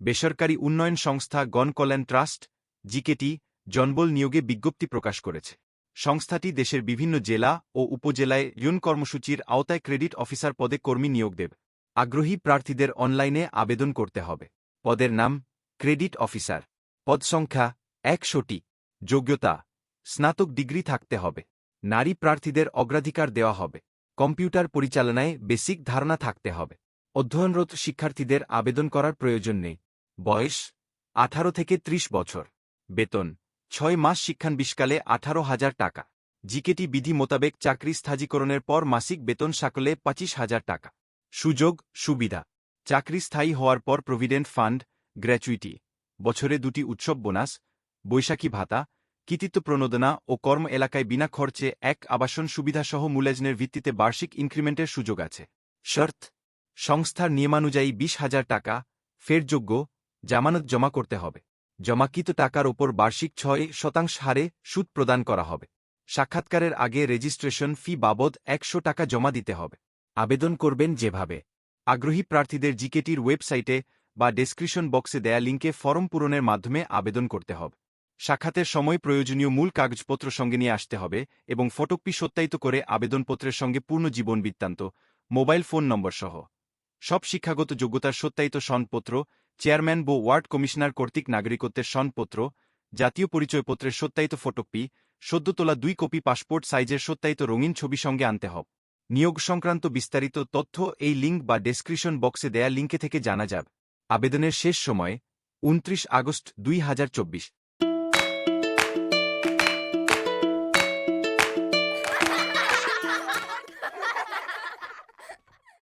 বেসরকারি উন্নয়ন সংস্থা গণকল্যাণ ট্রাস্ট, জিকেটি, জনবল নিয়োগে বিজ্ঞপ্তি প্রকাশ করেছে। সংস্থাটি দেশের বিভিন্ন জেলা ও উপজেলায় ইউন কর্মসূচির আওতায় ক্রেডিট অফিসার পদে কর্মী নিয়োগ দেবে। আগ্রহী প্রার্থীদের অনলাইনে আবেদন করতে হবে। পদের নাম, ক্রেডিট অফিসার। পদ সংখ্যা, একশোটি। যোগ্যতা, স্নাতক ডিগ্রি থাকতে হবে। নারী প্রার্থীদের অগ্রাধিকার দেওয়া হবে। কম্পিউটার পরিচালনায় বেসিক ধারণা থাকতে হবে। অধ্যয়নরত শিক্ষার্থীদের আবেদন করার প্রয়োজন নেই। বয়স আঠারো থেকে ত্রিশ বছর। বেতন ছয় মাস শিক্ষানবিশকালে আঠারো হাজার টাকা। জিকেটি বিধি মোতাবেক চাকরি স্থায়ীকরণের পর মাসিক বেতন সাকলে পঁচিশ হাজার টাকা। সুযোগ, সুবিধা। চাকরি স্থায়ী হওয়ার পর প্রভিডেন্ট ফান্ড, গ্র্যাচুইটি। বছরে দুটি উৎসব বোনাস, বৈশাখী ভাতা, কৃতিত্ব প্রণোদনা ও কর্ম এলাকায় বিনা খরচে এক আবাসন সুবিধাসহ মূল্যায়নের ভিত্তিতে বার্ষিক ইনক্রিমেন্টের সুযোগ আছে। শর্ত, সংস্থার নিয়মানুযায়ী বিশ হাজার টাকা, ফেরযোগ্য জামানত জমা করতে হবে। জমাকৃত টাকার ওপর বার্ষিক ছয় শতাংশ হারে সুদ প্রদান করা হবে। সাক্ষাৎকারের আগে রেজিস্ট্রেশন ফি বাবদ একশো টাকা জমা দিতে হবে। আবেদন করবেন যেভাবে। আগ্রহী প্রার্থীদের জিকেটির ওয়েবসাইটে বা ডেসক্রিপশন বক্সে দেয়া লিঙ্কে ফর্ম পূরণের মাধ্যমে আবেদন করতে হবে। সাক্ষাতের সময় প্রয়োজনীয় মূল কাগজপত্র সঙ্গে নিয়ে আসতে হবে এবং ফটোকপি সত্যায়িত করে আবেদনপত্রের সঙ্গে পূর্ণ জীবন বৃত্তান্ত, মোবাইল ফোন নম্বর সহ সব শিক্ষাগত যোগ্যতার সত্যায়িত সনদপত্র চেয়ারম্যান বো ওয়ার্ড কমিশনার কর্তৃক নাগরিকত্বের সনপত্র জাতীয় পরিচয়পত্রের সত্যায়িত ফটোকপি সদ্য তোলা দুই কপি পাসপোর্ট সাইজের সত্যায়িত রঙিন ছবি সঙ্গে আনতে হব। নিয়োগ সংক্রান্ত বিস্তারিত তথ্য এই লিঙ্ক বা ডেসক্রিপশন বক্সে দেয়া লিঙ্কে থেকে জানা যাবে। আবেদনের শেষ সময়, উনত্রিশ আগস্ট দুই হাজার চব্বিশ।